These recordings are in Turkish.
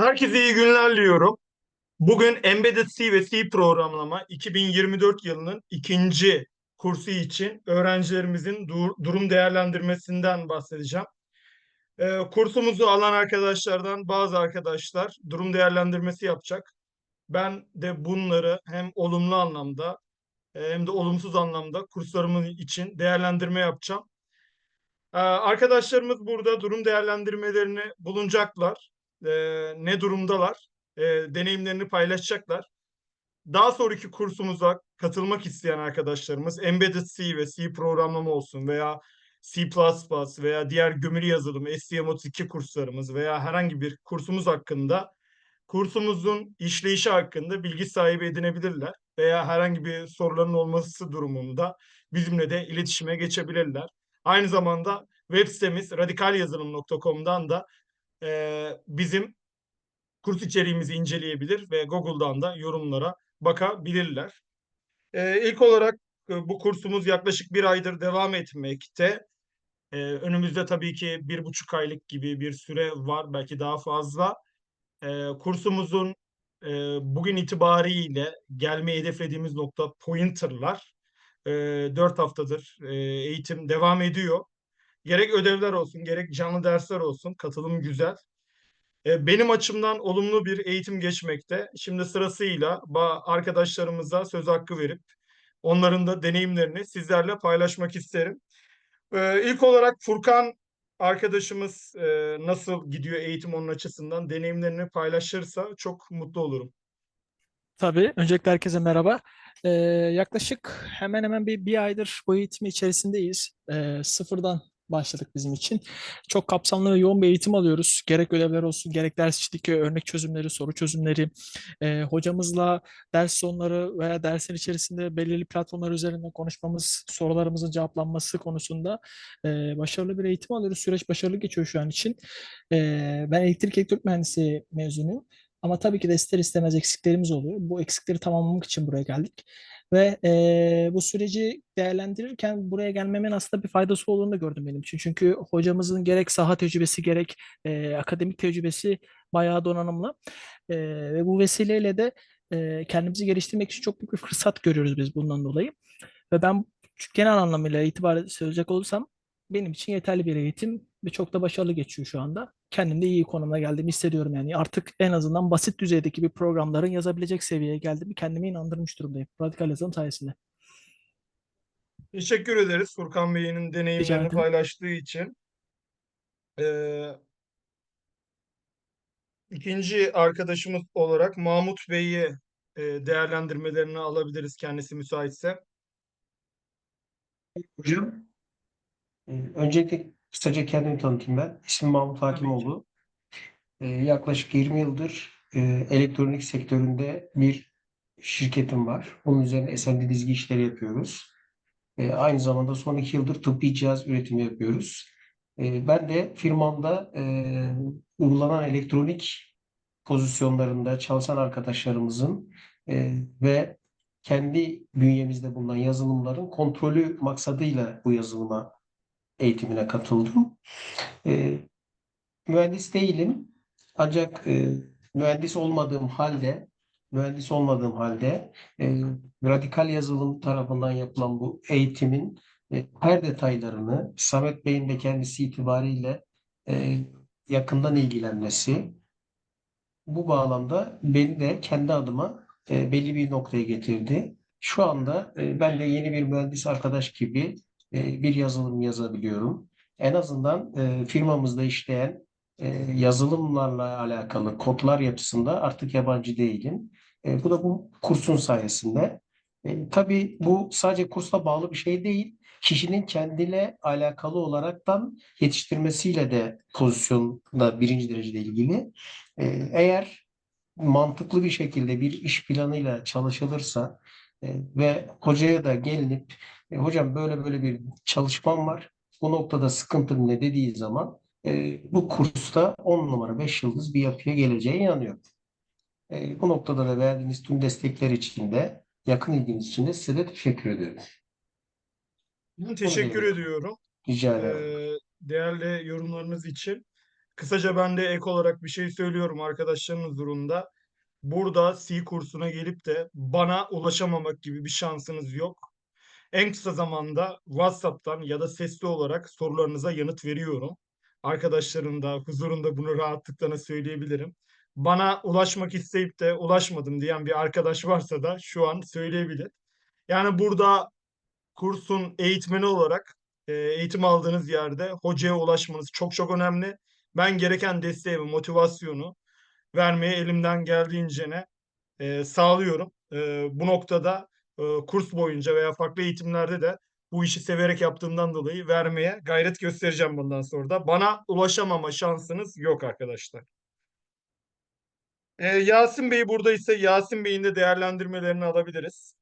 Herkese iyi günler diliyorum. Bugün Embedded C ve C programlama 2024 yılının ikinci kursu için öğrencilerimizin dur- durum değerlendirmesinden bahsedeceğim. Ee, kursumuzu alan arkadaşlardan bazı arkadaşlar durum değerlendirmesi yapacak. Ben de bunları hem olumlu anlamda e, hem de olumsuz anlamda kurslarımız için değerlendirme yapacağım. Ee, Arkadaşlarımız burada durum değerlendirmelerini bulunacaklar. Ee, ne durumdalar? Ee, deneyimlerini paylaşacaklar. Daha sonraki kursumuza katılmak isteyen arkadaşlarımız Embedded C ve C programlama olsun veya C++ veya diğer gömülü yazılım, STM32 kurslarımız veya herhangi bir kursumuz hakkında kursumuzun işleyişi hakkında bilgi sahibi edinebilirler veya herhangi bir soruların olması durumunda bizimle de iletişime geçebilirler. Aynı zamanda web sitemiz radikalyazılım.com'dan da e, bizim kurs içeriğimizi inceleyebilir ve Google'dan da yorumlara bakabilirler. E, ilk olarak e, bu kursumuz yaklaşık bir aydır devam etmekte. E, önümüzde tabii ki bir buçuk aylık gibi bir süre var, belki daha fazla. E, kursumuzun e, bugün itibariyle gelmeyi hedeflediğimiz nokta pointerlar. E, 4 haftadır e, eğitim devam ediyor. Gerek ödevler olsun, gerek canlı dersler olsun, katılım güzel. E, benim açımdan olumlu bir eğitim geçmekte. Şimdi sırasıyla arkadaşlarımıza söz hakkı verip onların da deneyimlerini sizlerle paylaşmak isterim. E, ilk olarak Furkan arkadaşımız e, nasıl gidiyor eğitim onun açısından deneyimlerini paylaşırsa çok mutlu olurum. Tabii. Öncelikle herkese merhaba. Ee, yaklaşık hemen hemen bir, bir aydır bu eğitimi içerisindeyiz. Ee, sıfırdan başladık bizim için. Çok kapsamlı ve yoğun bir eğitim alıyoruz. Gerek ödevler olsun, gerek ders içindeki örnek çözümleri, soru çözümleri. Ee, hocamızla ders sonları veya dersin içerisinde belirli platformlar üzerinde konuşmamız, sorularımızın cevaplanması konusunda e, başarılı bir eğitim alıyoruz. Süreç başarılı geçiyor şu an için. Ee, ben elektrik elektronik mühendisliği mezunuyum. Ama tabii ki de ister istemez eksiklerimiz oluyor. Bu eksikleri tamamlamak için buraya geldik. Ve eee, bu süreci değerlendirirken buraya gelmemin aslında bir faydası olduğunu da gördüm benim için. Çünkü hocamızın gerek saha tecrübesi gerek eee, akademik tecrübesi bayağı donanımlı. Eee, ve bu vesileyle de eee, kendimizi geliştirmek için çok büyük bir fırsat görüyoruz biz bundan dolayı. Ve ben genel anlamıyla itibar söyleyecek olursam benim için yeterli bir eğitim ve çok da başarılı geçiyor şu anda. Kendim de iyi konumda geldiğimi hissediyorum yani. Artık en azından basit düzeydeki bir programların yazabilecek seviyeye geldiğimi kendime inandırmış durumdayım. Radikal yazılım sayesinde. Teşekkür ederiz Furkan Bey'in deneyimlerini paylaştığı için. Ee, ikinci arkadaşımız olarak Mahmut Bey'i e, değerlendirmelerini alabiliriz kendisi müsaitse. Hocam, e, öncelikle kısaca kendimi tanıtayım ben. İsmim Mahmut Hakimoğlu. E, yaklaşık 20 yıldır e, elektronik sektöründe bir şirketim var. Bunun üzerine SMD dizgi işleri yapıyoruz. E, aynı zamanda son iki yıldır tıbbi cihaz üretimi yapıyoruz. E, ben de firmamda e, uygulanan elektronik pozisyonlarında çalışan arkadaşlarımızın e, ve kendi bünyemizde bulunan yazılımların kontrolü maksadıyla bu yazılıma eğitimine katıldım. E, mühendis değilim ancak e, mühendis olmadığım halde mühendis olmadığım halde e, radikal yazılım tarafından yapılan bu eğitimin e, her detaylarını Samet Bey'in de kendisi itibariyle e, yakından ilgilenmesi bu bağlamda beni de kendi adıma e, belli bir noktaya getirdi. Şu anda e, ben de yeni bir mühendis arkadaş gibi e, bir yazılım yazabiliyorum. En azından e, firmamızda işleyen e, yazılımlarla alakalı kodlar yapısında artık yabancı değilim. Bu da bu kursun sayesinde. E, tabii bu sadece kursla bağlı bir şey değil. Kişinin kendiyle alakalı olaraktan yetiştirmesiyle de pozisyonda birinci derecede ilgili. Eğer mantıklı bir şekilde bir iş planıyla çalışılırsa ve hocaya da gelinip e, hocam böyle böyle bir çalışmam var. Bu noktada sıkıntım ne dediği zaman e, bu kursta 10 numara 5 yıldız bir yapıya geleceğe inanıyorum. E, bu noktada da verdiğiniz tüm destekler için de yakın ilginiz için de size de teşekkür ediyorum. Teşekkür ediyorum. Rica ederim. Ee, değerli yorumlarınız için. Kısaca ben de ek olarak bir şey söylüyorum arkadaşların huzurunda. Burada C kursuna gelip de bana ulaşamamak gibi bir şansınız yok. En kısa zamanda WhatsApp'tan ya da sesli olarak sorularınıza yanıt veriyorum. Arkadaşların da huzurunda bunu rahatlıkla söyleyebilirim. Bana ulaşmak isteyip de ulaşmadım diyen bir arkadaş varsa da şu an söyleyebilir. Yani burada kursun eğitmeni olarak e, eğitim aldığınız yerde hocaya ulaşmanız çok çok önemli. Ben gereken desteği ve motivasyonu vermeye elimden geldiğince ne e, sağlıyorum. E, bu noktada kurs boyunca veya farklı eğitimlerde de bu işi severek yaptığımdan dolayı vermeye gayret göstereceğim bundan sonra da. Bana ulaşamama şansınız yok arkadaşlar. E, Yasin Bey buradaysa Yasin Bey'in de değerlendirmelerini alabiliriz.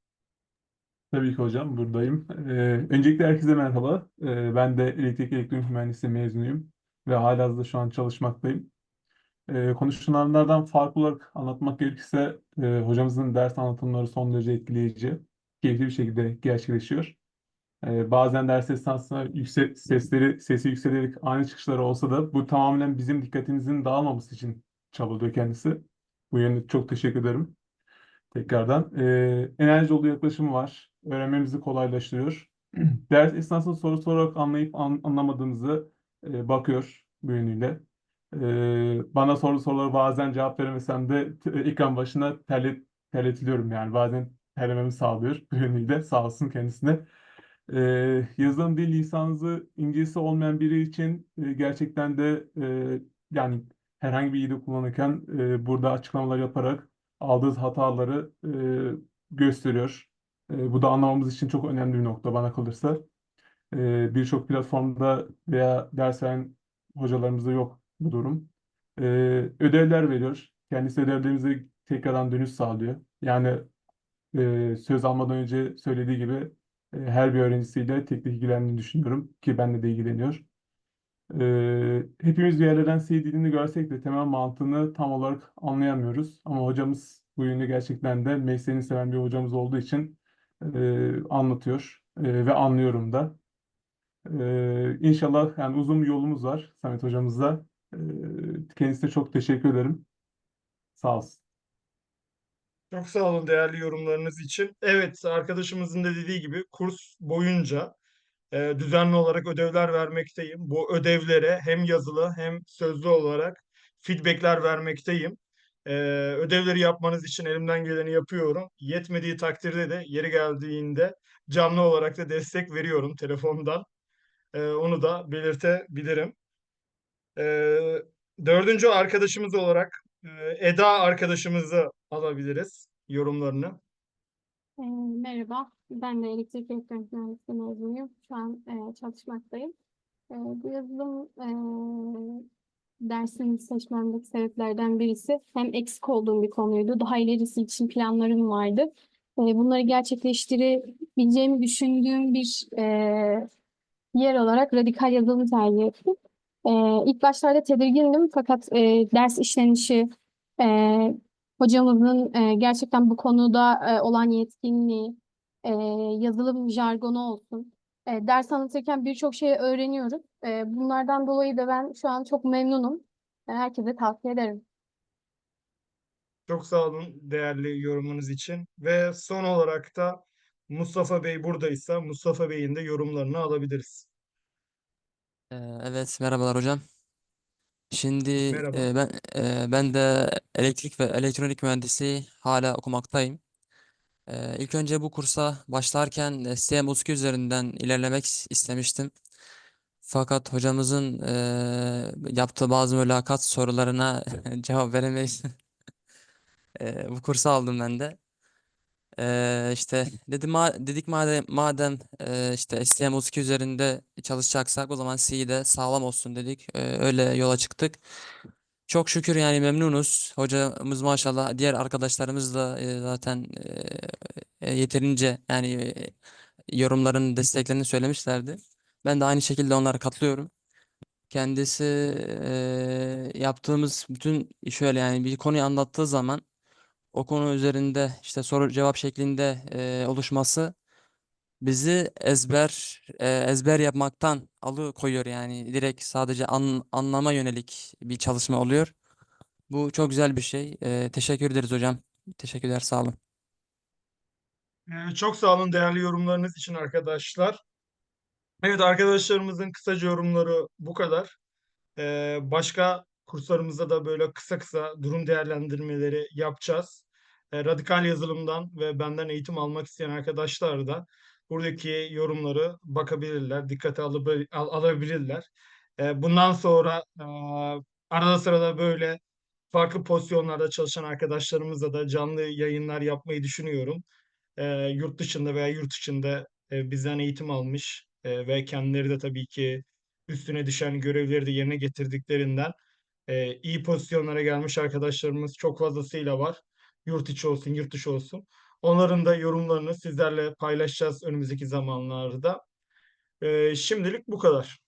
Tabii ki hocam buradayım. Ee, öncelikle herkese merhaba. Ee, ben de elektrik elektronik mühendisliği mezunuyum ve halihazırda şu an çalışmaktayım. Ee, konuşulanlardan farklı olarak anlatmak gerekirse e, hocamızın ders anlatımları son derece etkileyici, keyifli bir şekilde gerçekleşiyor. Ee, bazen ders esnasında yüksek sesleri sesi yükselerek ani çıkışları olsa da bu tamamen bizim dikkatimizin dağılmaması için çabalıyor kendisi. Bu yönde çok teşekkür ederim. Tekrardan. Ee, enerji dolu yaklaşımı var. Öğrenmemizi kolaylaştırıyor. Ders esnasında soru sorarak anlayıp an- anlamadığımızı e, bakıyor bu yönüyle. Ee, bana soru soruları bazen cevap veremesem de ekran başına terlet, terletiliyorum yani. Bazen terlememi sağlıyor bu. Sağ olsun kendisine. Ee, yazılım dil lisansı İngilizce olmayan biri için e, gerçekten de e, yani herhangi bir dili kullanırken e, burada açıklamalar yaparak aldığı hataları e, gösteriyor. E, bu da anlamamız için çok önemli bir nokta bana kalırsa. E, birçok platformda veya ders veren hocalarımızda yok bu durum. E, ödevler veriyor. Kendisi ödevlerimize tekrardan dönüş sağlıyor. Yani e, söz almadan önce söylediği gibi e, her bir öğrencisiyle tek tek ilgilendiğini düşünüyorum ki benimle de ilgileniyor. Ee, hepimiz bir yerlerden C görsek de temel mantığını tam olarak anlayamıyoruz. Ama hocamız bu yönde gerçekten de mesleğini seven bir hocamız olduğu için e, anlatıyor E, ve anlıyorum da. E, inşallah yani uzun bir yolumuz var Samet hocamızla. E, kendisine çok teşekkür ederim. Sağ olsun. Çok sağ olun değerli yorumlarınız için. Evet, arkadaşımızın da dediği gibi kurs boyunca e, düzenli olarak ödevler vermekteyim. Bu ödevlere hem yazılı hem sözlü olarak feedbackler vermekteyim. E, ödevleri yapmanız için elimden geleni yapıyorum. Yetmediği takdirde de yeri geldiğinde canlı olarak da destek veriyorum telefondan. E, onu da belirtebilirim. E, dördüncü arkadaşımız olarak Eda arkadaşımızı alabiliriz yorumlarını. Ee, Merhaba, ben de elektrik elektronik mühendisliği mezunuyum. Şu an e, çalışmaktayım. E, bu yazılım e, dersini seçmemdeki sebeplerden birisi hem eksik olduğum bir konuydu. Daha ilerisi için planlarım vardı. E, bunları gerçekleştirebileceğimi düşündüğüm bir e, yer olarak radikal yazılım tercih ettim. E, ilk başlarda tedirgindim fakat e, ders işlenişi, e, hocamızın e, gerçekten bu konuda e, olan yetkinliği, e, yazılım jargonu olsun. E, ders anlatırken birçok şey öğreniyoruz. E, bunlardan dolayı da ben şu an çok memnunum. E, herkese tavsiye ederim. Çok sağ olun değerli yorumunuz için. Ve son olarak da Mustafa Bey buradaysa Mustafa Bey'in de yorumlarını alabiliriz. Ee, Evet, merhabalar hocam. Şimdi Merhaba. e, ben e, ben de elektrik ve elektronik mühendisliği hala okumaktayım. Ee, ilk önce bu kursa başlarken e, STM32 üzerinden ilerlemek is- istemiştim. Fakat hocamızın e, yaptığı bazı mülakat sorularına cevap veremeyiz. E, bu kursu aldım ben de. Ee, işte dedim ma dedik madem madem e, işte STM32 üzerinde çalışacaksak o zaman C de sağlam olsun dedik. Ee, öyle yola çıktık. Çok şükür yani memnunuz. Hocamız maşallah diğer arkadaşlarımız da e, zaten e, yeterince yani e, yorumların desteklerini söylemişlerdi. Ben de aynı şekilde onlara katılıyorum. Kendisi e, yaptığımız bütün şöyle yani bir konuyu anlattığı zaman o konu üzerinde işte soru cevap şeklinde e, oluşması bizi ezber e, ezber yapmaktan alıkoyuyor yani direkt sadece an, anlama yönelik bir çalışma oluyor. Bu çok güzel bir şey. E, teşekkür ederiz hocam. Teşekkürler, sağ olun. Ee, çok sağ olun değerli yorumlarınız için arkadaşlar. Evet arkadaşlarımızın kısaca yorumları bu kadar. Ee, başka kurslarımızda da böyle kısa kısa durum değerlendirmeleri yapacağız. Ee, radikal yazılımdan ve benden eğitim almak isteyen arkadaşlar da buradaki yorumları bakabilirler, dikkate alıp- al- alabilirler. Ee, bundan sonra e, arada sırada böyle farklı pozisyonlarda çalışan arkadaşlarımızla da canlı yayınlar yapmayı düşünüyorum. Ee, yurt dışında veya yurt içinde e, bizden eğitim almış e, ve kendileri de tabii ki üstüne düşen görevleri de yerine getirdiklerinden e, iyi pozisyonlara gelmiş arkadaşlarımız çok fazlasıyla var. Yurt içi olsun, yurt dışı olsun. Onların da yorumlarını sizlerle paylaşacağız önümüzdeki zamanlarda. E, şimdilik bu kadar.